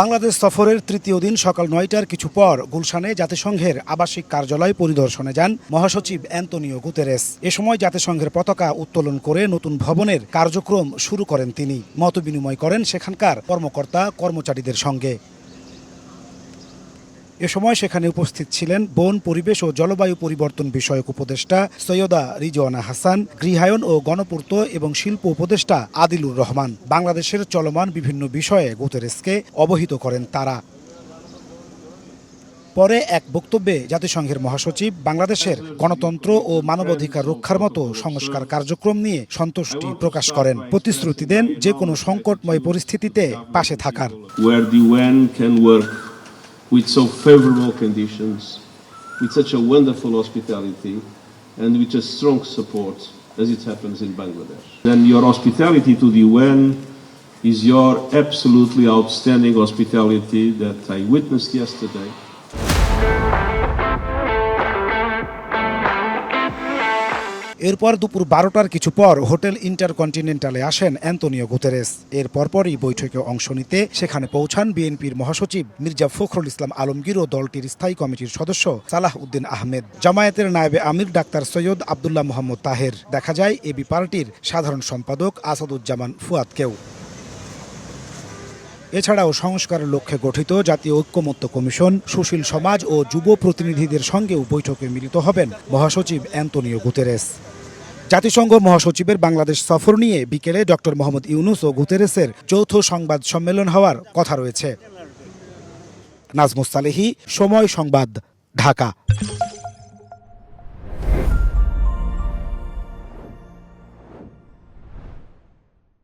বাংলাদেশ সফরের তৃতীয় দিন সকাল নয়টার কিছু পর গুলশানে জাতিসংঘের আবাসিক কার্যালয় পরিদর্শনে যান মহাসচিব অ্যান্তনিও গুতেরেস। এ সময় জাতিসংঘের পতাকা উত্তোলন করে নতুন ভবনের কার্যক্রম শুরু করেন তিনি। মতবিনিময় করেন সেখানকার কর্মকর্তা কর্মচারীদের সঙ্গে। এ সময় সেখানে উপস্থিত ছিলেন বন পরিবেশ ও জলবায়ু পরিবর্তন বিষয়ক উপদেষ্টা সৈয়দা রিজওয়ানা হাসান গৃহায়ন ও গণপূর্ত এবং শিল্প উপদেষ্টা আদিলুর রহমান। বাংলাদেশের চলমান বিভিন্ন বিষয়ে গুতেরেসকে অবহিত করেন তারা। পরে এক বক্তব্যে জাতিসংঘের মহাসচিব, বাংলাদেশের গণতন্ত্র ও মানবাধিকার রক্ষার মতো সংস্কার কার্যক্রম নিয়ে সন্তুষ্টি প্রকাশ করেন। প্রতিশ্রুতি দেন যে কোনো সংকটময় পরিস্থিতিতে পাশে থাকার। With so favorable conditions, with such a wonderful hospitality, and with a strong support as it happens in Bangladesh. And your hospitality to the UN is your absolutely outstanding hospitality that I witnessed yesterday. এরপর দুপুর বারোটার কিছু পর hotel ইন্টারকন্টিনেন্টালে আসেন Antonio Guterres. এর পরপরই বৈঠকে অংশ নিতে সেখানে পৌঁছান বিএনপির মহাসচিব মির্জা ফখরুল ইসলাম আলমগীর ও দলটির স্থায়ী কমিটির সদস্য সালাহ উদ্দিন আহমেদ। জামায়াতের নায়েবে আমির ডাক্তার সৈয়দ আবদুল্লাহ মোহাম্মদ তাহের। দেখা যায়, এবি পার্টির সাধারণ সম্পাদক আসাদুজ্জামান ফুয়াদকেও। এছাড়াও সংস্কারের লক্ষ্যে গঠিত জাতীয় ঐক্যমত্য কমিশন, সুশীল সমাজ ও যুব প্রতিনিধিদের সঙ্গেও বৈঠকে মিলিত হবেন মহাসচিব অ্যান্তনিও গুতেরেস। জাতিসংঘ মহাসচিবের বাংলাদেশ সফর নিয়ে বিকেলে ডক্টর মোহাম্মদ ইউনুস ও গুতেরেসের যৌথ সংবাদ সম্মেলন হওয়ার কথা রয়েছে। নাজমুস সালেহি, সময় সংবাদ, ঢাকা।